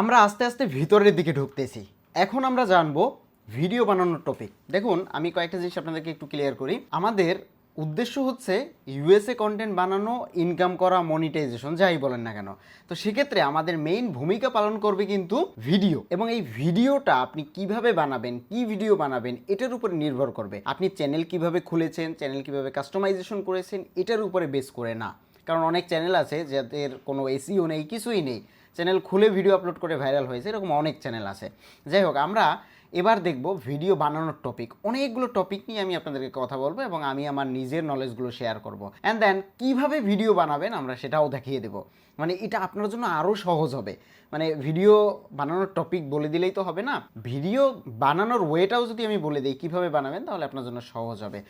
আমরা আস্তে আস্তে ভিতরের দিকে ঢুকতেছি। এখন আমরা জানব ভিডিও বানানোর টপিক দেখুন, আমি কয়েকটা জিনিস আপনাদেরকে একটু ক্লিয়ার করি। আমাদের উদ্দেশ্য হচ্ছে ইউএসএ কন্টেন্ট বানানো ইনকাম করা মনিটাইজেশন যাই বলেন না কেন। তো সেক্ষেত্রে আমাদের মেইন ভূমিকা পালন করবে কিন্তু ভিডিও এবং এই ভিডিওটা আপনি কীভাবে বানাবেন, কি ভিডিও বানাবেন, এটার উপরে নির্ভর করবে। আপনি চ্যানেল কীভাবে খুলেছেন চ্যানেল কীভাবে কাস্টমাইজেশন করেছেন, এটার উপরে বেস করে না। কারণ অনেক চ্যানেল আছে যাদের কোনো এসিও নেই, কিছুই নেই। চ্যানেল খুলে ভিডিও আপলোড করে ভাইরাল হয়েছে, এরকম অনেক চ্যানেল আছে। যাই হোক, আমরা এবার দেখব ভিডিও বানানোর টপিক অনেকগুলো টপিক নিয়ে আমি আপনাদেরকে কথা বলব এবং আমি আমার নিজের নলেজগুলো শেয়ার করব। অ্যান্ড দেন কীভাবে ভিডিও বানাবেন আমরা সেটাও দেখিয়ে দেবো। মানে এটা আপনার জন্য আরও সহজ হবে। মানে ভিডিও বানানোর টপিক বলে দিলেই তো হবে না। ভিডিও বানানোর ওয়েটাও যদি আমি বলে দিই, কীভাবে বানাবেন, তাহলে আপনার জন্য সহজ হবে।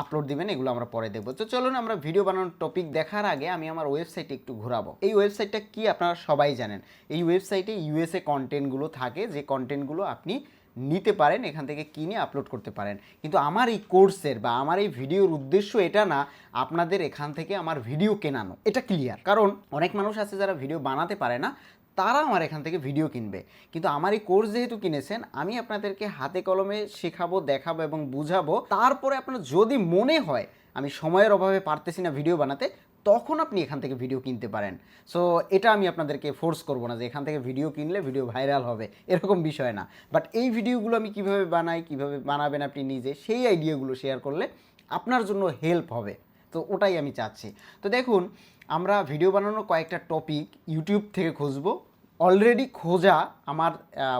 আপলোড দিবেন, এগুলো আমরা পরে দেখব। তো চলুন আমরা ভিডিও বানানোর টপিক দেখার আগে আমি আমার ওয়েবসাইটে একটু ঘোরাবো। এই ওয়েবসাইটটা কি আপনারা সবাই জানেন? এই ওয়েবসাইটে ইউএসএ কন্টেন্টগুলো থাকে, যে কন্টেন্টগুলো আপনি নিতে পারেন, এখান থেকে কিনে আপলোড করতে পারেন। কিন্তু আমার এই কোর্সের বা আমার এই ভিডিওর উদ্দেশ্য এটা না, আপনাদের এখান থেকে আমার ভিডিও কেনানো। এটা ক্লিয়ার কারণ অনেক মানুষ আছে যারা ভিডিও বানাতে পারে না, তারা আমার এখান থেকে ভিডিও কিনবে। কিন্তু আমার এই কোর্স যেহেতু কিনেছেন, আমি আপনাদেরকে হাতে কলমে শেখাবো, দেখাবো এবং বুঝাবো। তারপরে আপনার যদি মনে হয়, আমি সময়ের অভাবে পারতেছি না ভিডিও বানাতে তখন আপনি এখান থেকে ভিডিও কিনতে পারেন। সো এটা আমি আপনাদেরকে ফোর্স করব না যে এখান থেকে ভিডিও কিনলে ভিডিও ভাইরাল হবে, এরকম বিষয় না। বাট এই ভিডিওগুলো আমি কীভাবে বানাই, কীভাবে বানাবেন আপনি নিজে, সেই আইডিয়াগুলো শেয়ার করলে আপনার জন্য হেল্প হবে। তো ওটাই আমি চাচ্ছি। তো দেখুন, আমরা ভিডিও বানানোর কয়েকটা টপিক ইউটিউব থেকে খুঁজবো। অলরেডি খোঁজা আমার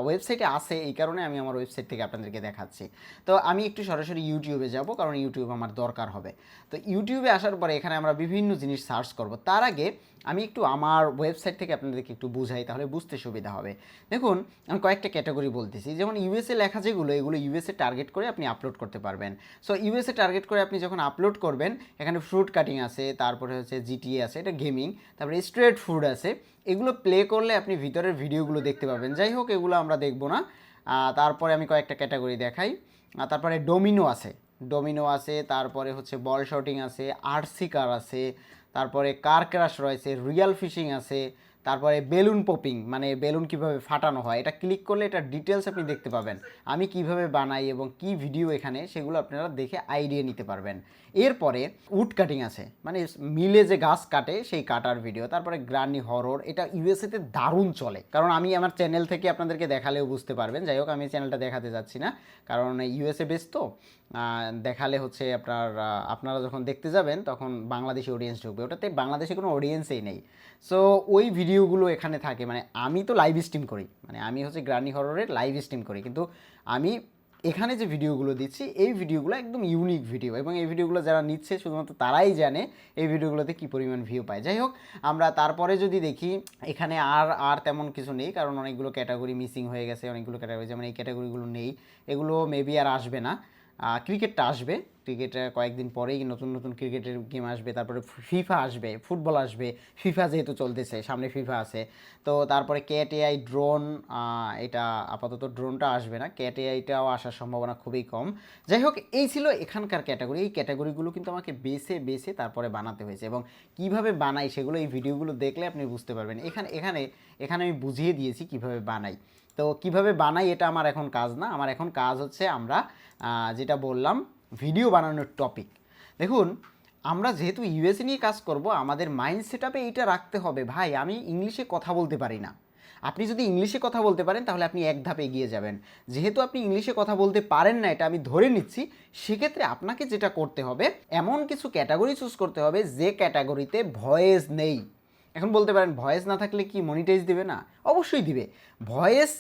ওয়েবসাইটে আছে, এই কারণে আমি আমার ওয়েবসাইট থেকে আপনাদেরকে দেখাচ্ছি। তো আমি একটু সরাসরি ইউটিউবে যাব, কারণ ইউটিউব আমার দরকার হবে। তো ইউটিউবে আসার পরে এখানে আমরা বিভিন্ন জিনিস সার্চ করব। তার আগে আমি একটু আমার ওয়েবসাইট থেকে আপনাদেরকে একটু বুঝাই, তাহলে বুঝতে সুবিধা হবে। দেখুন, আমি কয়েকটা ক্যাটাগরি বলতেছি। যেমন ইউএসএ লেখা যেগুলো, এগুলো ইউএসএ টার্গেট করে আপনি আপলোড করতে পারবেন। সো ইউএসএ টার্গেট করে আপনি যখন আপলোড করবেন, এখানে ফ্রুট কাটিং আছে, তারপরে হচ্ছে জিটিএ আছে, এটা গেমিং তারপরে স্ট্রেট ফুড আছে। এগুলো প্লে করলে আপনি ভিতরের ভিডিওগুলো দেখতে পাবেন। যাই হোক, এগুলো আমরা দেখব না। তারপরে আমি কয়েকটা ক্যাটাগরি দেখাই। তারপরে ডোমিনো আছে। ডোমিনো আছে, তারপরে হচ্ছে বল শটিং আছে আরসি কার আছে তারপরে কার ক্রাশ রয়েছে, রিয়াল ফিশিং আছে, তারপরে বেলুন পপিং মানে বেলুন কীভাবে ফাটানো হয়, এটা ক্লিক করলে এটা ডিটেলস আপনি দেখতে পাবেন। আমি কীভাবে বানাই এবং কি ভিডিও এখানে, সেগুলো আপনারা দেখে আইডিয়া নিতে পারবেন। এরপরে উড কাটিং আছে মানে মিলে যে গাছ কাটে সেই কাটার ভিডিও, তারপরে গ্রানি হরর, এটা ইউএসএতে দারুণ চলে। কারণ আমি আমার চ্যানেল থেকে আপনাদেরকে দেখালেও বুঝতে পারবেন, যাই হোক আমি চ্যানেলটা দেখাতে যাচ্ছি না, কারণ ইউএসএ বেস তো দেখালে হচ্ছে আপনার আপনারা যখন দেখতে যাবেন, তখন বাংলাদেশি অডিয়েন্স ঢুকবে। ওটাতে বাংলাদেশে কোনো অডিয়েন্সই নেই। সো ওই ভিডিওগুলো এখানে থাকে। মানে আমি তো লাইভ স্ট্রিম করি। মানে আমি হচ্ছে গ্রানি হররের লাইভ স্ট্রিম করি। কিন্তু আমি এখানে যে ভিডিওগুলো দিচ্ছি, এই ভিডিওগুলো একদম ইউনিক ভিডিও এবং এই ভিডিওগুলো যারা নিচ্ছে, শুধুমাত্র তারাই জানে এই ভিডিওগুলোতে কী পরিমাণ ভিউ পায়। যাই হোক, আমরা তারপরে যদি দেখি, এখানে আর আর তেমন কিছু নেই। কারণ অনেকগুলো ক্যাটাগরি মিসিং হয়ে গেছে। অনেকগুলো ক্যাটাগরি যেমন এই ক্যাটাগরিগুলো নেই। এগুলো মেবি আর আসবে না। ক্রিকেটটা আসবে। ক্রিকেটে কয়েকদিন পরেই নতুন নতুন ক্রিকেটের গেম আসবে। তারপরে ফিফা আসবে ফুটবল আসবে। ফিফা যেহেতু চলতেছে, সামনে ফিফা আছে। তো তারপরে ক্যাট এআই ড্রোন এটা আপাতত ড্রোনটা আসবে না। ক্যাটিআইটাও আসার সম্ভাবনা খুবই কম। যাই হোক, এই ছিল এখানকার ক্যাটাগরি এই ক্যাটাগরিগুলো কিন্তু আমাকে বেছে বেছে তারপরে বানাতে হয়েছে এবং কীভাবে বানাই সেগুলো এই ভিডিওগুলো দেখলে আপনি বুঝতে পারবেন। এখানে এখানে এখানে আমি বুঝিয়ে দিয়েছি কীভাবে বানাই। তো কীভাবে বানাই এটা আমার এখন কাজ না। আমার এখন কাজ হচ্ছে আমরা যেটা বললাম, ভিডিও বানানোর টপিক দেখুন, আমরা যেহেতু ইউএসএ নিয়ে কাজ করব, আমাদের মাইন্ড সেট আপে এইটা রাখতে হবে। ভাই, আমি ইংলিশে কথা বলতে পারি না। আপনি যদি ইংলিশে কথা বলতে পারেন, তাহলে আপনি এক ধাপ এগিয়ে যাবেন। যেহেতু আপনি ইংলিশে কথা বলতে পারেন না, এটা আমি ধরে নিচ্ছি, সেক্ষেত্রে আপনাকে যেটা করতে হবে, এমন কিছু ক্যাটাগরি চুজ করতে হবে, যে ক্যাটাগরিতে ভয়েস নেই। এখন বলতে পারেন ভয়েস না থাকলে কি মনিটাইজ দিবে? না, অবশ্যই দিবে। ভয়েস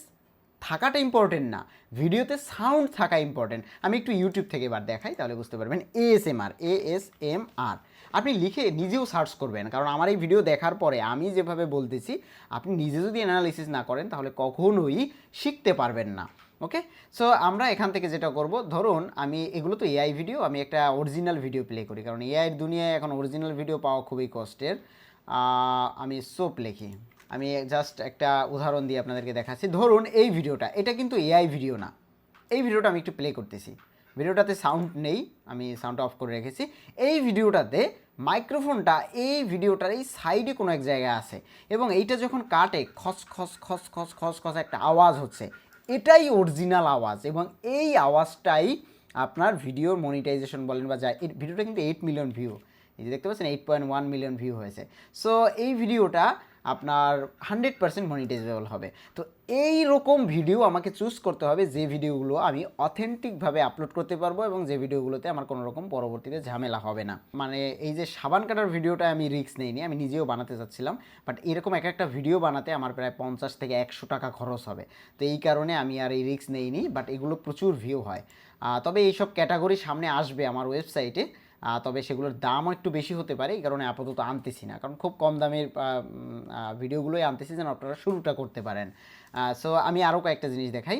থাকাটা ইম্পর্টেন্ট না। ভিডিওতে সাউন্ড থাকা ইম্পর্টেন্ট আমি একটু ইউটিউব থেকে এবার দেখাই, তাহলে বুঝতে পারবেন। এএসএমআর এএসএমআর আপনি লিখে নিজেও সার্চ করবেন, কারণ আমার এই ভিডিও দেখার পরে আমি যেভাবে বলতেছি, আপনি নিজে যদি অ্যানালিসিস না করেন, তাহলে কখনোই শিখতে পারবেন না। ওকে সো আমরা এখান থেকে যেটা করব, ধরুন আমি, এগুলো তো এআই ভিডিও আমি একটা অরিজিনাল ভিডিও প্লে করি, কারণ এআইয়ের দুনিয়ায় এখন অরিজিনাল ভিডিও পাওয়া খুবই কষ্টের। আমি সোপ লিখি। আমি জাস্ট একটা উদাহরণ দিয়ে আপনাদেরকে দেখাচ্ছি। ধরুন এই ভিডিওটা, এটা কিন্তু এআই ভিডিও না। এই ভিডিওটা আমি একটু প্লে করতেছি। ভিডিওটাতে সাউন্ড নেই, আমি সাউন্ডটা অফ করে রেখেছি। এই ভিডিওটাতে মাইক্রোফোনটা এই ভিডিওটার এই সাইডে কোনো এক জায়গায় আছে এবং এইটা যখন কাটে, খস খস খস খস খস খস একটা আওয়াজ হচ্ছে। এটাই অরিজিনাল আওয়াজ এবং এই আওয়াজটাই আপনার ভিডিওর মনিটাইজেশন বলেন বা যা, এই ভিডিওটা কিন্তু এইট মিলিয়ন ভিউ এই যে দেখতে পাচ্ছেন eight point one million view হয়েছে। সো এই ভিডিওটা আপনার হান্ড্রেড পার্সেন্ট মনিটাইজেবল হবে। তো এই রকম ভিডিও আমাকে চুজ করতে হবে, যে ভিডিওগুলো আমি অথেন্টিকভাবে আপলোড করতে পারব এবং যে ভিডিওগুলোতে আমার কোনো রকম পরবর্তীতে ঝামেলা হবে না। মানে এই যে সাবান কাটার ভিডিওটা আমি রিস্ক নেইনি, আমি নিজেও বানাতে চাচ্ছিলাম বাট এরকম এক একটা ভিডিও বানাতে আমার প্রায় পঞ্চাশ থেকে একশো টাকা খরচ হবে। তো এই কারণে আমি আর এই রিস্ক নেইনি বাট এগুলো প্রচুর ভিউ হয়। তবে এইসব ক্যাটাগরি সামনে আসবে আমার ওয়েবসাইটে তবে সেগুলোর দামও একটু বেশি হতে পারে, এই কারণে আপাতত আনতেছি না। কারণ খুব কম দামের ভিডিওগুলোই আনতেছি যেন আপনারা শুরুটা করতে পারেন। সো আমি আরও কয়েকটা জিনিস দেখাই।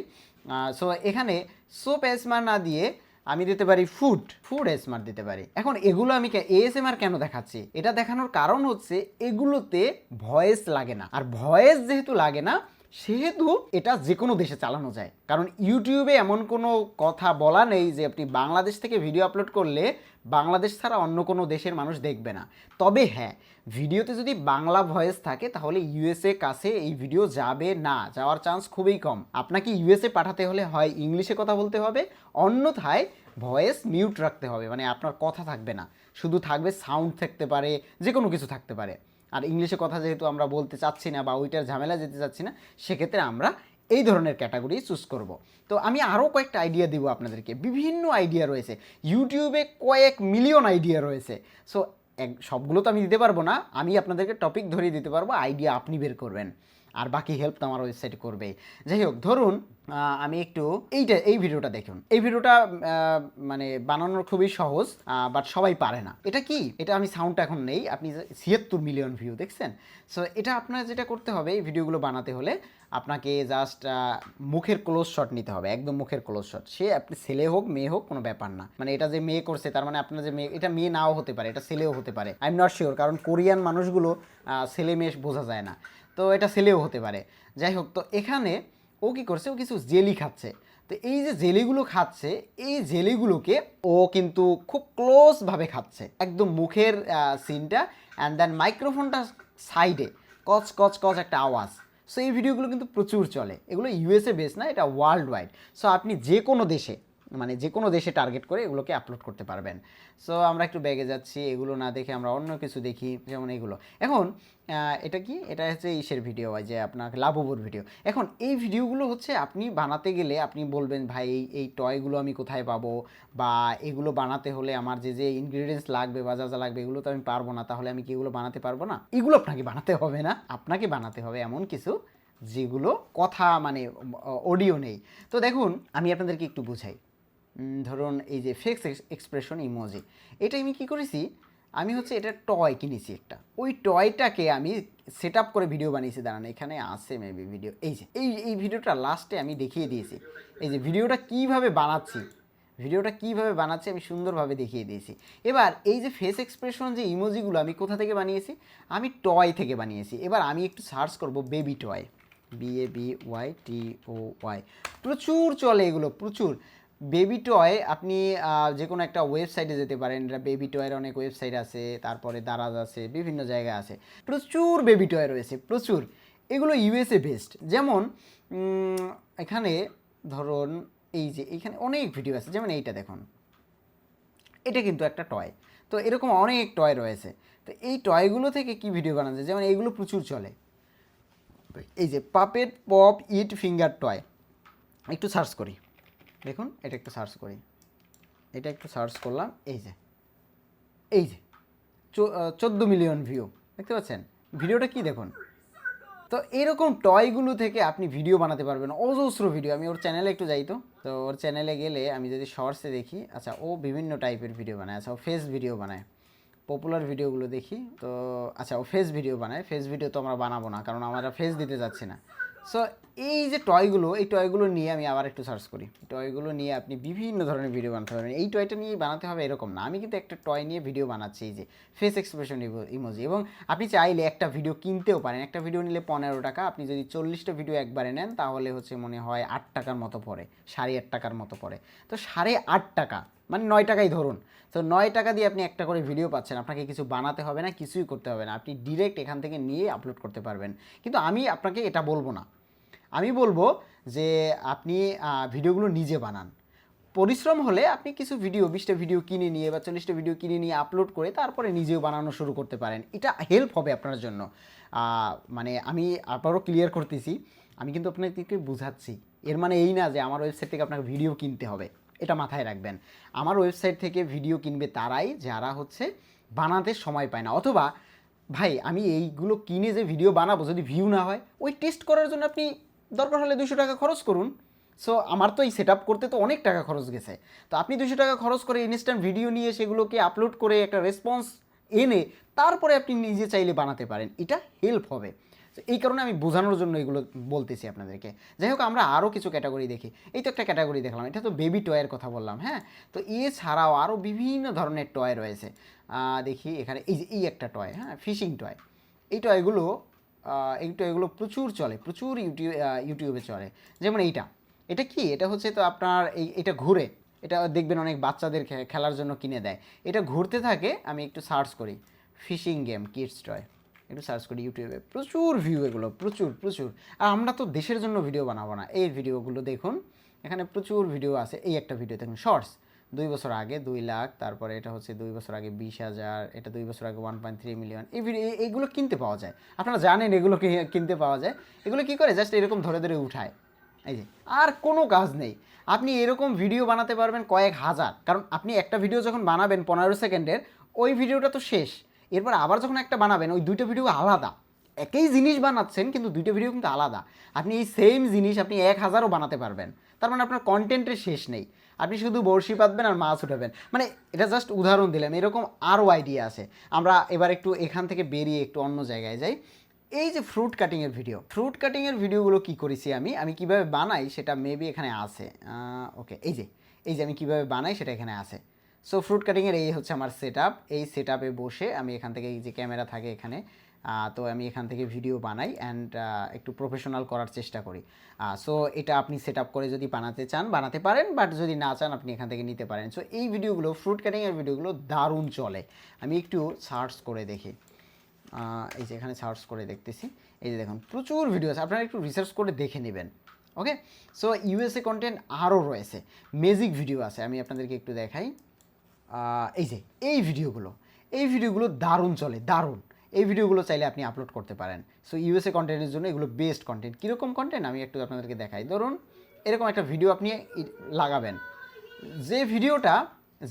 সো এখানে সোপ এসমার না দিয়ে আমি দিতে পারি ফুড ফুড এসমার দিতে পারি। এখন এগুলো আমি এএসএমআর কেন দেখাচ্ছি? এটা দেখানোর কারণ হচ্ছে এগুলোতে ভয়েস লাগে না। আর ভয়েস যেহেতু লাগে না, সেহেতু এটা যে কোনো দেশে চালানো যায়। কারণ ইউটিউবে এমন কোনো কথা বলা নেই যে আপনি বাংলাদেশ থেকে ভিডিও আপলোড করলে বাংলাদেশ ছাড়া অন্য কোনো দেশের মানুষ দেখবে না। তবে হ্যাঁ ভিডিওতে যদি বাংলা ভয়েস থাকে, তাহলে ইউএসএ কাছে এই ভিডিও যাবে না, যাওয়ার চান্স খুবই কম। আপনাকে ইউএসএ পাঠাতে হলে হয় ইংলিশে কথা বলতে হবে, অন্যথায় ভয়েস মিউট রাখতে হবে মানে আপনার কথা থাকবে না। শুধু থাকবে সাউন্ড থাকতে পারে যে কোনো কিছু থাকতে পারে। আর ইংলিশে কথা যেহেতু আমরা বলতে চাচ্ছি না বা ওইটার ঝামেলা যেতে চাচ্ছি না, সেক্ষেত্রে আমরা এই ধরনের ক্যাটাগরি চুজ করব। তো আমি আরও কয়েকটা আইডিয়া দিব আপনাদেরকে। বিভিন্ন আইডিয়া রয়েছে। ইউটিউবে কয়েক মিলিয়ন আইডিয়া রয়েছে। সো এক, সবগুলো তো আমি দিতে পারব না। আমি আপনাদেরকে টপিক ধরিয়ে দিতে পারব আইডিয়া আপনি বের করবেন। আর বাকি হেল্প তো আমার ওয়েবসাইটে করবেই। যাই হোক, ধরুন আমি একটু এইটা, এই ভিডিওটা দেখুন। এই ভিডিওটা মানে বানানোর খুবই সহজ বাট সবাই পারে না। এটা কি? এটা আমি সাউন্ডটা এখন নেই। আপনি ছিয়াত্তর মিলিয়ন ভিউ দেখছেন? সো এটা আপনার যেটা করতে হবে, এই ভিডিওগুলো বানাতে হলে আপনাকে জাস্ট মুখের ক্লোজ শট নিতে হবে, একদম মুখের ক্লোজ শট সে আপনি ছেলে হোক, মেয়ে হোক, কোনো ব্যাপার না। মানে এটা যে মেয়ে করছে, তার মানে আপনার যে মেয়ে, এটা মেয়ে নাও হতে পারে, এটা ছেলেও হতে পারে। আই এম নট শিওর কারণ কোরিয়ান মানুষগুলো ছেলে মেয়ে বোঝা যায় না। তো এটা ছেলেও হতে পারে। যাই হোক, তো এখানে ও কি করছে, ও কিছু জেলি খাচ্ছে। তো এই যে জেলিগুলো খাচ্ছে, এই জেলিগুলোকে ও কিন্তু খুব ক্লোজভাবে খাচ্ছে। একদম মুখের সিনটা অ্যান্ড দেন মাইক্রোফোনটা সাইডে কচ কচ কচ একটা আওয়াজ। সো এই ভিডিওগুলো কিন্তু প্রচুর চলে। এগুলো ইউএসএ বেস না, এটা ওয়ার্ল্ড ওয়াইড সো আপনি যে কোনো দেশে মানে যে কোনো দেশে টার্গেট করে এগুলোকে আপলোড করতে পারবেন। সো আমরা একটু ব্যাগে যাচ্ছি, এগুলো না দেখে আমরা অন্য কিছু দেখি, যেমন এগুলো। এখন এটা কি? এটা হচ্ছে ইসের ভিডিও হয় যে আপনার লাভবুর ভিডিও এখন, এই ভিডিওগুলো হচ্ছে আপনি বানাতে গেলে আপনি বলবেন, ভাই, এই এই টয়গুলো আমি কোথায় পাবো? বা, এগুলো বানাতে হলে আমার যে যে ইনগ্রিডিয়েন্টস লাগবে বা যা যা লাগবে, এগুলো তো আমি পারব না, তাহলে আমি কি এগুলো বানাতে পারব না? এগুলো আপনাকে বানাতে হবে না। আপনাকে বানাতে হবে এমন কিছু যেগুলো কথা মানে অডিও নেই। তো দেখুন, আমি আপনাদেরকে একটু বুঝাই। ধরুন এই যে ফেক্স এক্সপ্রেশন ইমোজি এটা আমি কি করেছি? আমি হচ্ছে এটা টয় কিনেছি একটা। ওই টয়টাকে আমি সেট আপ করে ভিডিও বানিয়েছি, দাঁড়ান, এখানে আছে মেবি ভিডিও এই যে, এই এই ভিডিওটা লাস্টে আমি দেখিয়ে দিয়েছি। এই যে ভিডিওটা কীভাবে বানাচ্ছি? ভিডিওটা কীভাবে বানাচ্ছি আমি সুন্দরভাবে দেখিয়ে দিয়েছি। এবার এই যে ফেস এক্সপ্রেশন যে ইমোজিগুলো আমি কোথা থেকে বানিয়েছি? আমি টয় থেকে বানিয়েছি। এবার আমি একটু সার্চ করব baby toy B A B Y T O Y প্রচুর চলে এগুলো, প্রচুর। বেবি টয় আপনি যে কোনো একটা ওয়েবসাইটে যেতে পারেন। এটা বেবি টয়ের অনেক ওয়েবসাইট আছে, তারপরে দারাজ আছে, বিভিন্ন জায়গায় আছে। প্রচুর বেবি টয় রয়েছে, প্রচুর। এগুলো ইউএসএ বেসড যেমন এখানে ধরুন, এই যে এইখানে অনেক ভিডিও আছে। যেমন এইটা দেখুন। এটা কিন্তু একটা টয় তো এরকম অনেক টয় রয়েছে। তো এই টয়গুলো থেকে কি ভিডিও বানানো যায়? যেমন এইগুলো প্রচুর চলে। এই যে puppet pop it finger toy একটু সার্চ করি। দেখুন, এটা একটু সার্চ করি। এটা একটু সার্চ করলাম, এই যে এই যে চোদ্দ মিলিয়ন ভিউ দেখতে পাচ্ছেন? ভিডিওটা কি দেখুন? তো এরকম টয়গুলো থেকে আপনি ভিডিও বানাতে পারবেন, অজস্র ভিডিও আমি ওর চ্যানেলে একটু যাই তো। তো ওর চ্যানেলে গেলে আমি যদি শর্টসে দেখি আচ্ছা ও বিভিন্ন টাইপের ভিডিও বানায়। আচ্ছা ও ফেস ভিডিও বানায়। পপুলার ভিডিওগুলো দেখি, তো আচ্ছা ও ফেস ভিডিও বানায়। ফেস ভিডিও তো আমরা বানাবো না, কারণ আমরা ফেস দিতে যাচ্ছি না। সো এই যে টয়গুলো, এই টয়গুলো নিয়ে আমি আবার একটু সার্চ করি। টয়গুলো নিয়ে আপনি বিভিন্ন ধরনের ভিডিও বানাতে পারবেন। এই টয়টা নিয়ে বানাতে হবে এরকম না। আমি কিন্তু একটা টয় নিয়ে ভিডিও বানাচ্ছি, এই যে ফেস এক্সপ্রেশন ইমোজি এবং আপনি চাইলে একটা ভিডিও কিনতেও পারেন। একটা ভিডিও নিলে পনেরো টাকা। আপনি যদি চল্লিশটা ভিডিও একবারে নেন, তাহলে হচ্ছে মনে হয় আট টাকার মতো পড়ে। সাড়ে আট টাকার মতো পড়ে। তো সাড়ে আট টাকা মানে নয় টাকাই ধরুন। তো নয় টাকা দিয়ে আপনি একটা করে ভিডিও পাচ্ছেন। আপনাকে কিছু বানাতে হবে না, কিছুই করতে হবে না। আপনি ডিরেক্ট এখান থেকে নিয়ে আপলোড করতে পারবেন। কিন্তু আমি আপনাকে এটা বলব না। আমি বলব যে আপনি ভিডিওগুলো নিজে বানান। পরিশ্রম হলে আপনি কিছু ভিডিও বিশটা ভিডিও কিনে নিয়ে বা চল্লিশটা ভিডিও কিনে নিয়ে আপলোড করে তারপরে নিজেও বানানো শুরু করতে পারেন। এটা হেল্প হবে আপনার জন্য। মানে আমি আবারও ক্লিয়ার করতেছি। আমি কিন্তু আপনাদেরকে বুঝাচ্ছি। এর মানে এই না যে আমার ওয়েবসাইট থেকে আপনাকে ভিডিও কিনতে হবে। এটা মাথায় রাখবেন। আমার ওয়েবসাইট থেকে ভিডিও কিনবে তারাই, যারা হচ্ছে বানাতে সময় পায় না। অথবা, ভাই, আমি এইগুলো কিনে যে ভিডিও বানাবো, যদি ভিউ না হয়, ওই টেস্ট করার জন্য আপনি দরকার হলে দুশো টাকা খরচ করুন। সো আমার তো এই সেট করতে তো অনেক টাকা খরচ গেছে। তো আপনি দুশো টাকা খরচ করে ইনস্ট্যান্ট ভিডিও নিয়ে সেগুলোকে আপলোড করে একটা রেসপন্স এনে তারপরে আপনি নিজে চাইলে বানাতে পারেন। এটা হেল্প হবে। তো এই কারণে আমি বোঝানোর জন্য এগুলো বলতেছি আপনাদেরকে। যাই হোক, আমরা আরও কিছু ক্যাটাগরি দেখি। এই তো একটা ক্যাটাগরি দেখলাম। এটা তো বেবি টয়ের কথা বললাম হ্যাঁ? তো এছাড়াও আরও বিভিন্ন ধরনের টয় রয়েছে। দেখি এখানে এই যে, এই একটা টয় হ্যাঁ? ফিশিং টয় এই টয়গুলো আহ, এগুলো প্রচুর চলে প্রচুর ইউটিউব ইউটিউবে চলে। যেমন এইটা। এটা কি? এটা হচ্ছে তো আপনার এই এটা ঘুরে। এটা দেখবেন অনেক বাচ্চাদের খেলার জন্য কিনে দেয়। এটা ঘুরতে থাকে আমি একটু সার্চ করি। Fishing game kids toy. একটু সার্চ করি ইউটিউবে। প্রচুর ভিউ এগুলো প্রচুর প্রচুর। আর আমরা তো দেশের জন্য ভিডিও বানাবো না। এই ভিডিওগুলো দেখুন এখানে প্রচুর ভিডিও আছে। এই একটা ভিডিও দেখুন শর্টস। দুই বছর আগে দুই লাখ, তারপরে এটা হচ্ছে দুই বছর আগে বিশ হাজার, এটা দুই বছর আগে ওয়ান পয়েন্ট থ্রি মিলিয়ন এইগুলো কিনতে পাওয়া যায়। আপনারা জানেন এগুলো কিনতে পাওয়া যায়। এগুলো কি করে? জাস্ট এরকম ধরে ধরে উঠায়। এই যে, আর কোনো কাজ নেই। আপনি এরকম ভিডিও বানাতে পারবেন কয়েক হাজার। কারণ আপনি একটা ভিডিও যখন বানাবেন পনেরো সেকেন্ডের, ওই ভিডিওটা তো শেষ। এরপর আবার যখন একটা বানাবেন, ওই দুইটা ভিডিও আলাদা। একই জিনিস বানাচ্ছেন, কিন্তু দুইটা ভিডিও কিন্তু আলাদা। আপনি এই সেম জিনিস আপনি এক হাজারও বানাতে পারবেন। তার মানে আপনার কন্টেন্টের শেষ নেই। আপনি শুধু বড়শি পাতবেন আর মাছ উঠাবেন। মানে এটা জাস্ট উদাহরণ দিলাম, এরকম আরও আইডিয়া আছে। আমরা এবার একটু এখান থেকে বেরিয়ে একটু অন্য জায়গায় যাই। এই যে ফ্রুট কাটিংয়ের ভিডিও ফ্রুট কাটিংয়ের ভিডিওগুলো কি করেছি আমি? আমি কীভাবে বানাই সেটা মেবি এখানে আছে। ওকে এই যে এই যে আমি কীভাবে বানাই সেটা এখানে আছে। সো ফ্রুট কাটিংয়ের এই হচ্ছে আমার সেট এই সেট বসে আমি এখান থেকে এই যে ক্যামেরা থাকে এখানে তো আমি এখান থেকে ভিডিও বানাই অ্যান্ড একটু প্রফেশনাল করার চেষ্টা করি। সো এটা আপনি সেট করে যদি বানাতে চান, বানাতে পারেন বাট যদি না চান, আপনি এখান থেকে নিতে পারেন। সো এই ভিডিওগুলো ফ্রুট কাটিংয়ের ভিডিওগুলো দারুণ চলে। আমি একটু সার্চ করে দেখি। এই যে এখানে সার্চ করে দেখতেছি। এই যে দেখুন, প্রচুর ভিডিও আছে। আপনারা একটু রিসার্চ করে দেখে নেবেন। ওকে সো ইউএসএ কন্টেন্ট আরও রয়েছে। মেজিক ভিডিও আছে। আমি আপনাদেরকে একটু দেখাই। এই যে, এই ভিডিওগুলো এই ভিডিওগুলো দারুণ চলে, দারুণ। এই ভিডিওগুলো চাইলে আপনি আপলোড করতে পারেন। সো ইউএসএ কন্টেন্টের জন্য এগুলো বেস্ট কন্টেন্ট কীরকম কন্টেন্ট আমি একটু আপনাদেরকে দেখাই। ধরুন, এরকম একটা ভিডিও আপনি লাগাবেন। যে ভিডিওটা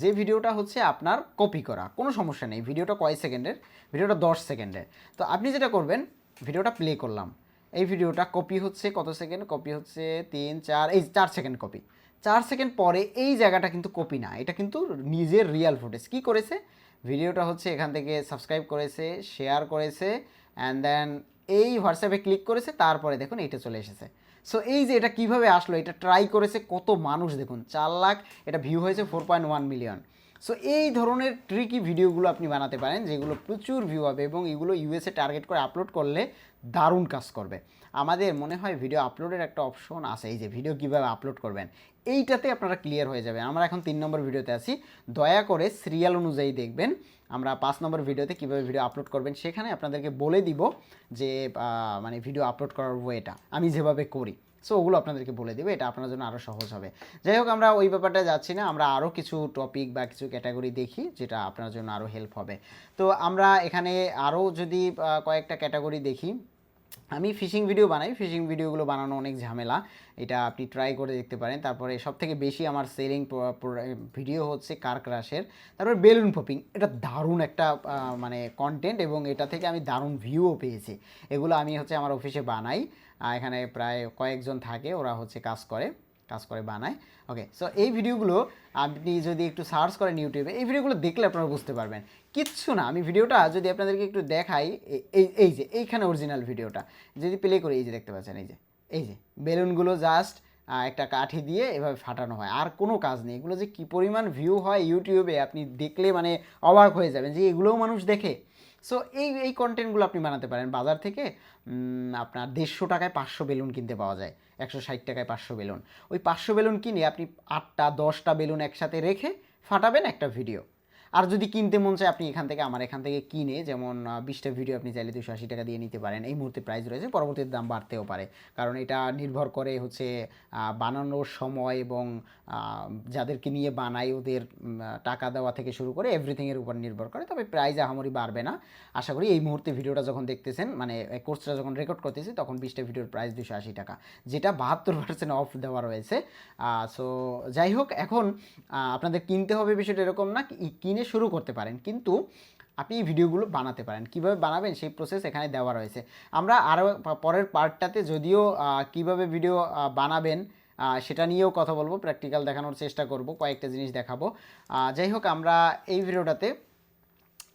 যে ভিডিওটা হচ্ছে আপনার কপি করা, কোনো সমস্যা নেই। ভিডিওটা কয় সেকেন্ডের? ভিডিওটা দশ সেকেন্ডের। তো আপনি যেটা করবেন, ভিডিওটা প্লে করলাম। এই ভিডিওটা কপি হচ্ছে কত সেকেন্ড? কপি হচ্ছে তিন, চার, এই চার সেকেন্ড কপি চার সেকেন্ড পরে এই জায়গাটা কিন্তু কপি না। এটা কিন্তু নিজের রিয়াল ফুটেজ কী করেছে? ভিডিওটা হচ্ছে এখান থেকে সাবস্ক্রাইব করেছে শেয়ার করেছে অ্যান্ড দেন এই হোয়াটসঅ্যাপে ক্লিক করেছে, তারপরে দেখুন এইটা চলে এসেছে। সো এই যে এটা কীভাবে আসলো, এটা ট্রাই করেছে কত মানুষ, দেখুন, চার লাখ, এটা ভিউ হয়েছে four point one million so এই ধরনের ট্রিকি ভিডিওগুলো আপনি বানাতে পারেন, যেগুলো প্রচুর ভিউ হবে এবং এগুলো ইউএসএ টার্গেট করে আপলোড করলে দারুণ কাজ করবে। আমাদের মনে হয় ভিডিও আপলোডের একটা অপশন আছে। এই যে ভিডিও কীভাবে আপলোড করবেন? এইটাতে আপনারা ক্লিয়ার হয়ে যাবে আমরা এখন তিন নম্বর ভিডিওতে আছি। দয়া করে সিরিয়াল অনুযায়ী দেখবেন। আমরা পাঁচ নম্বর ভিডিওতে কীভাবে ভিডিও আপলোড করবেন সেখানে আপনাদেরকে বলে দিব যে মানে ভিডিও আপলোড করার ওয়েটা আমি যেভাবে করি। সো ওগুলো আপনাদেরকে বলে দেবে। এটা আপনার জন্য আরও সহজ হবে। যাই হোক, আমরা ওই ব্যাপারটা যাচ্ছি না। আমরা আরও কিছু টপিক বা কিছু ক্যাটাগরি দেখি, যেটা আপনার জন্য আরও হেল্প হবে। তো আমরা এখানে আরও যদি কয়েকটা ক্যাটাগরি দেখি আমি ফিশিং ভিডিও বানাই, ফিশিং ভিডিওগুলো বানানো অনেক ঝামেলা। এটা আপনি ট্রাই করে দেখতে পারেন। তারপরে সব থেকে বেশি আমার সেলিং ভিডিও হচ্ছে কার ক্রাশের তারপরে বেলুন পপিং এটা দারুণ একটা মানে কন্টেন্ট এবং এটা থেকে আমি দারুণ ভিউও পেয়েছি। এগুলো আমি হচ্ছে আমার অফিসে বানাই। এখানে প্রায় কয়েকজন থাকে, ওরা হচ্ছে কাজ করে। কাজ করে বানায় ওকে সো এই ভিডিওগুলো আপনি যদি একটু সার্চ করেন ইউটিউবে এই ভিডিওগুলো দেখলে আপনারা বুঝতে পারবেন। কিচ্ছু না, আমি ভিডিওটা যদি আপনাদেরকে একটু দেখাই এই এই যে, এইখানে অরিজিনাল ভিডিওটা। যদি প্লে করি, এই যে দেখতে পাচ্ছেন, এই যে এই যে, বেলুনগুলো জাস্ট একটা কাঠি দিয়ে এভাবে ফাটানো হয়, আর কোনো কাজ নেই। এগুলো যে কী পরিমাণ ভিউ হয় ইউটিউবে আপনি দেখলে মানে অবাক হয়ে যাবেন যে এগুলোও মানুষ দেখে। সো এই এই কন্টেন্টগুলো আপনি বানাতে পারেন। বাজার থেকে আপনার দেড়শো টাকায় পাঁচশো বেলুন কিনতে পাওয়া যায়। একশো ষাট টাকায় পাঁচশো বেলুন। ওই পাঁচশো বেলুন কিনে আপনি আটটা, দশটা বেলুন একসাথে রেখে ফাটাবেন একটা ভিডিও। আর যদি কিনতে মন চায়, আপনি এখান থেকে, আমার এখান থেকে কিনে, যেমন বিশটা ভিডিও আপনি চাইলে দুশো আশি টাকা দিয়ে নিতে পারেন। এই মুহূর্তে প্রাইস রয়েছে পরবর্তীতে দাম বাড়তেও পারে। কারণ এটা নির্ভর করে হচ্ছে বানানোর সময় এবং যাদেরকে নিয়ে বানাই, ওদের টাকা দেওয়া থেকে শুরু করে এভরিথিংয়ের উপর নির্ভর করে। তবে প্রাইস আহামরি বাড়বে না। আশা করি এই মুহূর্তে ভিডিওটা যখন দেখতেছেন মানে কোর্সটা যখন রেকর্ড করতেছি, তখন বিশটা ভিডিওর প্রাইস দুশো আশি টাকা, যেটা বাহাত্তর পার্সেন্ট অফ দেওয়া রয়েছে। সো যাই হোক, এখন আপনাদের কিনতে হবে বিষয়টা এরকম না কিনে শুরু করতে পারেন। কিন্তু আপনি এই ভিডিওগুলো বানাতে পারেন। কীভাবে বানাবেন সেই প্রসেস এখানে দেওয়া রয়েছে। আমরা আরও পরের পার্টটাতে যদিও কীভাবে ভিডিও বানাবেন সেটা নিয়েও কথা বলব। প্র্যাকটিক্যাল দেখানোর চেষ্টা করব, কয়েকটা জিনিস দেখাবো। যাই হোক, আমরা এই ভিডিওটাতে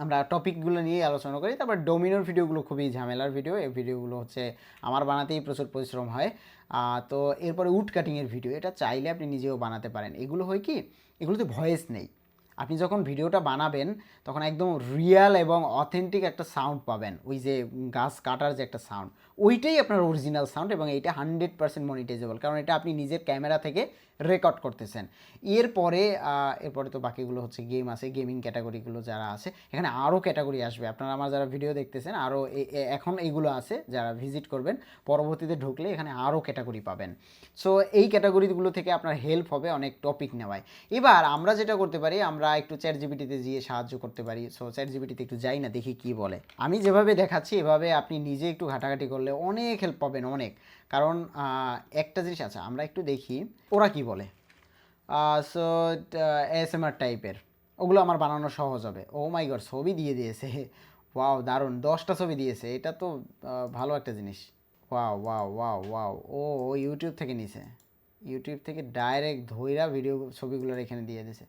আমরা টপিকগুলো নিয়ে আলোচনা করি। তারপর ডোমিনোর ভিডিওগুলো খুবই ঝামেলার ভিডিও এই ভিডিওগুলো হচ্ছে আমার বানাতেই প্রচুর পরিশ্রম হয়। তো এরপরে উড কাটিংয়ের ভিডিও এটা চাইলে আপনি নিজেও বানাতে পারেন। এগুলো হয় কি? এগুলোতে ভয়েস নেই। আপনি যখন ভিডিওটা বানাবেন, তখন একদম রিয়েল এবং অথেন্টিক একটা সাউন্ড পাবেন। ওই যে গাছ কাটার যে একটা সাউন্ড ওইটাই আপনার অরিজিনাল সাউন্ড এবং এইটা হান্ড্রেড পার্সেন্ট মনিটাইজেবল কারণ এটা আপনি নিজের ক্যামেরা থেকে রেকর্ড করতেছেন। এরপরে এরপরে তো বাকিগুলো হচ্ছে গেম আছে গেমিং ক্যাটাগরিগুলো যারা আছে, এখানে আরও ক্যাটাগরি আসবে। আপনারা আমার যারা ভিডিও দেখতেছেন আরও এখন এইগুলো আছে, যারা ভিজিট করবেন, পরবর্তীতে ঢুকলে এখানে আরও ক্যাটাগরি পাবেন। সো এই ক্যাটাগরিগুলো থেকে আপনার হেল্প হবে অনেক টপিক নেওয়ায়। এবার আমরা যেটা করতে পারি, আমরা একটু চ্যাট জিবিটিতে গিয়ে সাহায্য করতে পারি। সো চ্যাট জিবিটিতে একটু যাই না, দেখি কি বলে। আমি যেভাবে দেখাচ্ছি, এভাবে আপনি নিজে একটু ঘাটাঘাটি করলে অনেক হেল্প পাবেন, অনেক। কারণ একটা জিনিস আছে, আমরা একটু দেখি, ওরা কি বলে? সো এসএমআর টাইপের ওগুলো আমার বানানো সহজ হবে। ও মাই গড ছবি দিয়ে দিয়েছে। ওয়াও দারুণ, দশটা ছবি দিয়েছে। এটা তো ভালো একটা জিনিস। ওয়াও ওয়াও ওয়াও ওয়াও ও ইউটিউব থেকে নিছে। ইউটিউব থেকে ডাইরেক্ট ধইরা ভিডিও ছবিগুলো এখানে দিয়ে দিছে।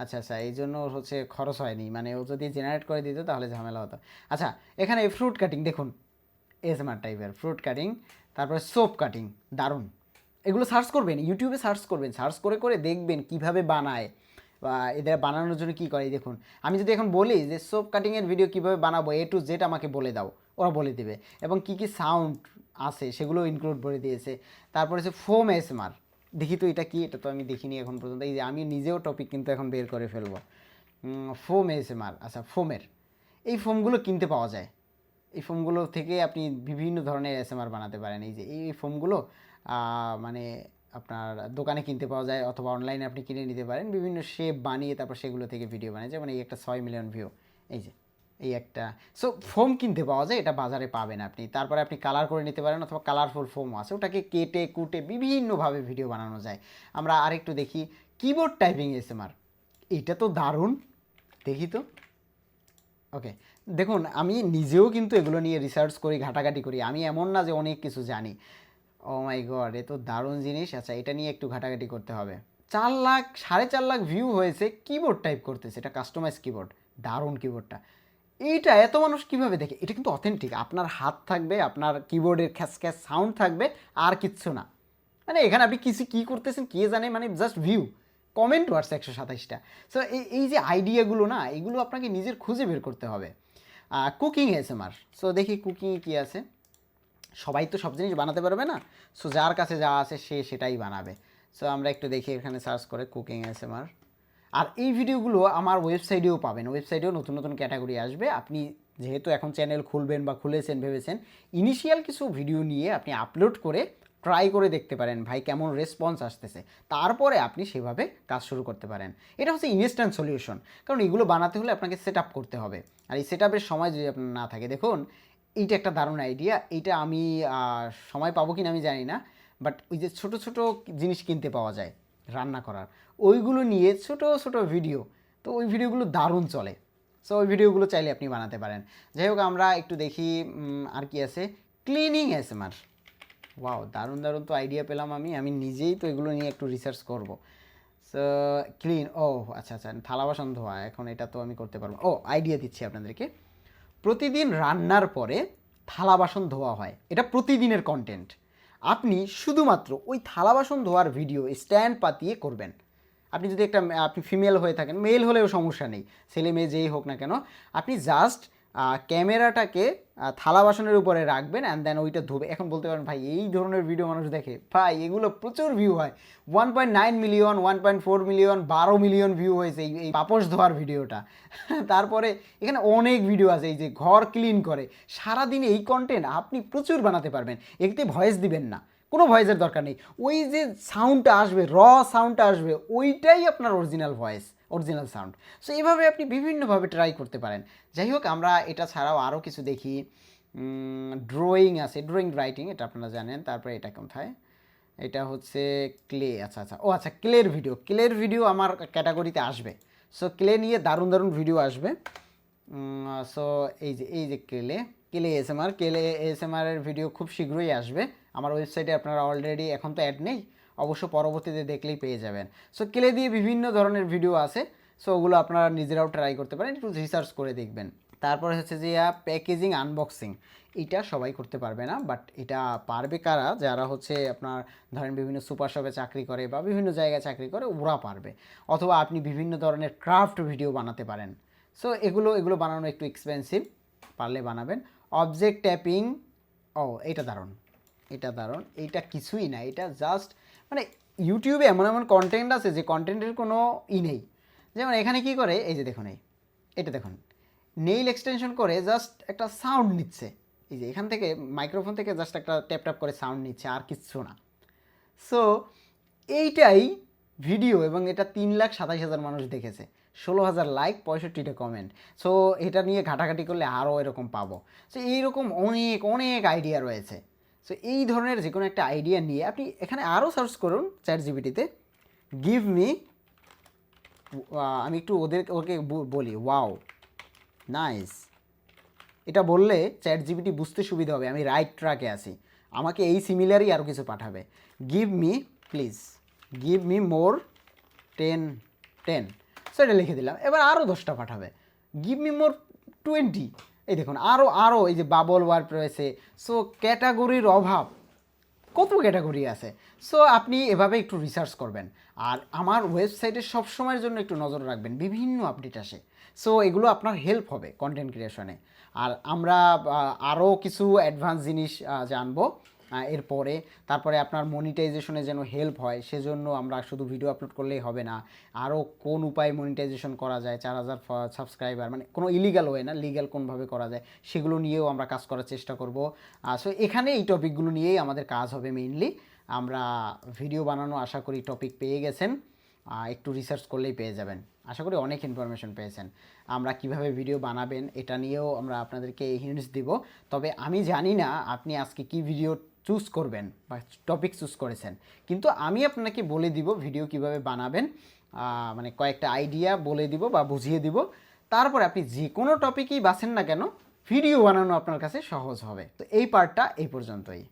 আচ্ছা আচ্ছা এই জন্য হচ্ছে খরচ হয়নি। মানে ও যদি জেনারেট করে দিত তাহলে ঝামেলা হতো। আচ্ছা এখানে ফ্রুট কাটিং দেখুন। এসএমআর টাইপের ফ্রুট কাটিং তারপরে সোপ কাটিং দারুণ। এগুলো সার্চ করবেন ইউটিউবে সার্চ করবেন সার্চ করে করে দেখবেন কীভাবে বানায়, বা এদের বানানোর জন্য কী করে। দেখুন, আমি যদি এখন বলি যে সোপ কাটিংয়ের ভিডিও কীভাবে বানাবো এ টু জেড আমাকে বলে দাও, ওরা বলে দেবে। এবং কি কি সাউন্ড আছে সেগুলো ইনক্লুড করে দিয়েছে। তারপরে হচ্ছে ফোম এসএমআর দেখি তো এটা কি, এটা তো আমি দেখিনি এখন পর্যন্ত। এই যে আমি নিজেও টপিক কিন্তু এখন বের করে ফেলব। ফোম এসএমআর আচ্ছা ফোমের এই ফোমগুলো কিনতে পাওয়া যায়। এই ফোমগুলো থেকে আপনি বিভিন্ন ধরনের এসএমআর বানাতে পারেন। এই যে এই ফোমগুলো মানে আপনার দোকানে কিনতে পাওয়া যায় অথবা অনলাইনে আপনি কিনে নিতে পারেন। বিভিন্ন শেপ বানিয়ে তারপর সেগুলো থেকে ভিডিও বানায়। যেমন এই একটা ছয় মিলিয়ন ভিউ এই যে, এই একটা। সো ফোম কিনতে পাওয়া যায়, এটা বাজারে পাবেন আপনি। তারপরে আপনি কালার করে নিতে পারেন অথবা কালারফুল ফোম আছে, ওটাকে কেটে, কুটে বিভিন্নভাবে ভিডিও বানানো যায়। আমরা আরেকটু দেখি কিবোর্ড টাইপিং এসএমআর এইটা তো দারুণ। দেখি তো। ওকে দেখুন, আমি নিজেও কিন্তু এগুলো নিয়ে রিসার্চ করি, ঘাটাঘাটি করি। আমি এমন না যে অনেক কিছু জানি। ও মাই গড, এ তো দারুণ জিনিস। আচ্ছা এটা নিয়ে একটু ঘাটাঘাটি করতে হবে। চার লাখ, সাড়ে চার লাখ ভিউ হয়েছে কিবোর্ড টাইপ করতেছে এটা কাস্টমাইজ কিবোর্ড দারুণ কিবোর্ডটা এইটা এত মানুষ কীভাবে দেখে? এটা কিন্তু অথেন্টিক আপনার হাত থাকবে, আপনার কিবোর্ডের খ্যাস খ্যাস সাউন্ড থাকবে, আর কিচ্ছু না। মানে এখানে আপনি কিছু কী করতেছেন, কে জানে? মানে জাস্ট ভিউ কমেন্ট ওয়ার্স একশো সাতাইশটা। সো এই এই যে আইডিয়াগুলো না, এগুলো আপনাকে নিজের খুঁজে বের করতে হবে। কুকিং এসএমআর সো দেখি কুকিং কি আছে। সবাই তো সব জিনিস বানাতে পারবে না? সো যার কাছে যা আছে, সে সেটাই বানাবে। সো আমরা একটু দেখি এখানে সার্চ করে কুকিং এসএমআর আর এই ভিডিওগুলো আমার ওয়েবসাইটেও পাবেন। ওয়েবসাইটেও নতুন নতুন ক্যাটাগরি আসবে। আপনি যেহেতু এখন চ্যানেল খুলবেন বা খুলেছেন, ভেবেছেন ইনিশিয়াল কিছু ভিডিও নিয়ে আপনি আপলোড করে ট্রাই করে দেখতে পারেন, ভাই, কেমন রেসপন্স আসতেছে? তারপরে আপনি সেভাবে কাজ শুরু করতে পারেন। এটা হচ্ছে ইনস্ট্যান্ট সলিউশন কারণ এগুলো বানাতে হলে আপনাকে সেট করতে হবে। আর এই সেট সময় যদি আপনার না থাকে, দেখুন, এইটা একটা দারুণ আইডিয়া এইটা আমি সময় পাবো কিনা আমি জানি না বাট ওই যে ছোট ছোট জিনিস কিনতে পাওয়া যায় রান্না করার, ওইগুলো নিয়ে ছোট ছোট ভিডিও তো ওই ভিডিওগুলো দারুণ চলে। সো ওই ভিডিওগুলো চাইলে আপনি বানাতে পারেন। যাই হোক, আমরা একটু দেখি আর কি আছে? ক্লিনিং এসএমআর ওয়াও দারুণ দারুণ তো আইডিয়া পেলাম আমি। আমি নিজেই তো এগুলো নিয়ে একটু রিসার্চ করব। সো ক্লিন ও আচ্ছা আচ্ছা থালা বাসন ধোয়া, এখন এটা তো আমি করতে পারব। ও আইডিয়া দিচ্ছি আপনাদেরকে। প্রতিদিন রান্নার পরে থালা বাসন ধোয়া হয়। এটা প্রতিদিনের কন্টেন্ট আপনি শুধুমাত্র ওই থালা বাসন ধোয়ার ভিডিও স্ট্যান্ড পাতিয়ে করবেন। আপনি যদি একটা, আপনি ফিমেল হয়ে থাকেন মেল হলেও সমস্যা নেই। ছেলে মেয়ে যেই হোক না কেন, আপনি জাস্ট ক্যামেরাটাকে থালা বাসনের উপরে রাখবেন অ্যান্ড দেন ওইটা ধোবে। এখন বলতে পারেন, ভাই, এই ধরনের ভিডিও মানুষ দেখে, ভাই, এগুলো প্রচুর ভিউ হয়। One point nine million one point four million বারো মিলিয়ন ভিউ হয়েছে এই এই পাপোশ ধোয়ার ভিডিওটা তারপরে এখানে অনেক ভিডিও আছে, এই যে ঘর ক্লিন করে। সারাদিন এই কন্টেন্ট আপনি প্রচুর বানাতে পারবেন, এতে ভয়েস দিবেন না। কোনো ভয়েসের দরকার নেই। ওই যে সাউন্ডটা আসবে র সাউন্ডটা আসবে, ওইটাই আপনার original voice original sound so এইভাবে আপনি বিভিন্নভাবে ট্রাই করতে পারেন। যাই হোক, আমরা এটা ছাড়াও আরও কিছু দেখি। ড্রয়িং আছে ড্রয়িং রাইটিং এটা আপনারা জানেন। তারপরে এটা কোথায়? এটা হচ্ছে ক্লে আচ্ছা আচ্ছা। ও আচ্ছা ক্লের ভিডিও ক্লের ভিডিও আমার ক্যাটাগরিতে আসবে। সো ক্লে নিয়ে দারুণ দারুণ ভিডিও আসবে। সো এই যে এই যে কেলে কেলে এসএমআর কেলে এর ভিডিও খুব শীঘ্রই আসবে। আমার ওয়েবসাইটে আপনারা অলরেডি এখন তো অ্যাড নেই, অবশ্য পরবর্তীতে দেখলেই পেয়ে যাবেন। সো কেলে দিয়ে বিভিন্ন ধরনের ভিডিও আছে সো ওগুলো আপনারা নিজেরাও ট্রাই করতে পারেন, একটু রিসার্চ করে দেখবেন। তারপরে হচ্ছে যে প্যাকেজিং আনবক্সিং এটা সবাই করতে পারবে না বাট এটা পারবে কারা? যারা হচ্ছে আপনার, ধরেন বিভিন্ন সুপার শপে চাকরি করে বা বিভিন্ন জায়গায় চাকরি করে, ওরা পারবে। অথবা আপনি বিভিন্ন ধরনের ক্রাফট ভিডিও বানাতে পারেন। সো এগুলো এগুলো বানানো একটু এক্সপেন্সিভ পারলে বানাবেন। অবজেক্ট ট্যাপিং ও, এটা দারুণ। এটা দারুণ। এইটা কিছুই না, এটা জাস্ট মানে ইউটিউবে এমন এমন কন্টেন্ট আছে যে কন্টেন্টের কোনো ই নেই। যেমন এখানে কি করে, এই যে দেখুন, এই, এটা দেখুন। নেইল এক্সটেনশন করে জাস্ট একটা সাউন্ড নিচ্ছে। এই যে এখান থেকে মাইক্রোফোন থেকে জাস্ট একটা ট্যাপ ট্যাপ করে সাউন্ড নিচ্ছে, আর কিচ্ছু না। সো এইটাই ভিডিও এবং এটা তিন লাখ সাতাশ হাজার মানুষ দেখেছে। ষোলো হাজার লাইক পঁয়ষট্টিটা কমেন্ট সো এটা নিয়ে ঘাটাঘাটি করলে আরও এরকম পাবো। সো এইরকম অনেক অনেক আইডিয়া রয়েছে। সো এই ধরনের যে কোনো একটা আইডিয়া নিয়ে আপনি এখানে আরও সার্চ করুন চ্যাট জিবিটিতে গিভ মি আমি একটু ওদের, ওকে বলি ওয়াও নাইস এটা বললে চ্যাট জিবিটি বুঝতে সুবিধা হবে, আমি রাইট ট্র্যাকে আছি। আমাকে এই সিমিলারই আরও কিছু পাঠাবে। Give me please give me more ten ten so এটা লিখে দিলাম। এবার আরও দশটা পাঠাবে। গিভ মি মোর টোয়েন্টি এই দেখুন আরও আরও এই যে বাবল ওয়ার্ড রয়েছে। সো ক্যাটাগরির অভাব, কত ক্যাটাগরি আছে? সো আপনি এভাবে একটু রিসার্চ করবেন। আর আমার ওয়েবসাইটে সবসময়ের জন্য একটু নজর রাখবেন, বিভিন্ন আপডেট আসে। সো এগুলো আপনার হেল্প হবে কন্টেন্ট ক্রিয়েশনে আর আমরা আরও কিছু অ্যাডভান্স জিনিস জানব। এরপরে, তারপরে আপনার মনিটাইজেশনে যেন হেল্প হয়, সেজন্য আমরা শুধু ভিডিও আপলোড করলেই হবে না। আরও কোন উপায়ে মনিটাইজেশন করা যায়, চার হাজার সাবস্ক্রাইবার মানে কোনো ইলিগাল ওয়ে না লিগ্যাল কোনভাবে করা যায়, সেগুলো নিয়েও আমরা কাজ করার চেষ্টা করব। সো এখানে এই টপিকগুলো নিয়েই আমাদের কাজ হবে মেইনলি আমরা ভিডিও বানানো আশা করি টপিক পেয়ে গেছেন। একটু রিসার্চ করলেই পেয়ে যাবেন। আশা করি অনেক ইনফরমেশন পেয়েছেন। আমরা কীভাবে ভিডিও বানাবেন, এটা নিয়েও আমরা আপনাদেরকে হিন্টস দিব। তবে আমি জানি না আপনি আজকে কি ভিডিও চুজ করবেন বা টপিক চুজ করেছেন। কিন্তু আমি আপনাকে বলে দিব ভিডিও কীভাবে বানাবেন মানে কয়েকটা আইডিয়া বলে দিব বা বুঝিয়ে দিব। তারপরে আপনি যে কোনো টপিকই বাছেন না কেন ভিডিও বানানো আপনার কাছে সহজ হবে। তো এই পার্টটা এই পর্যন্তই।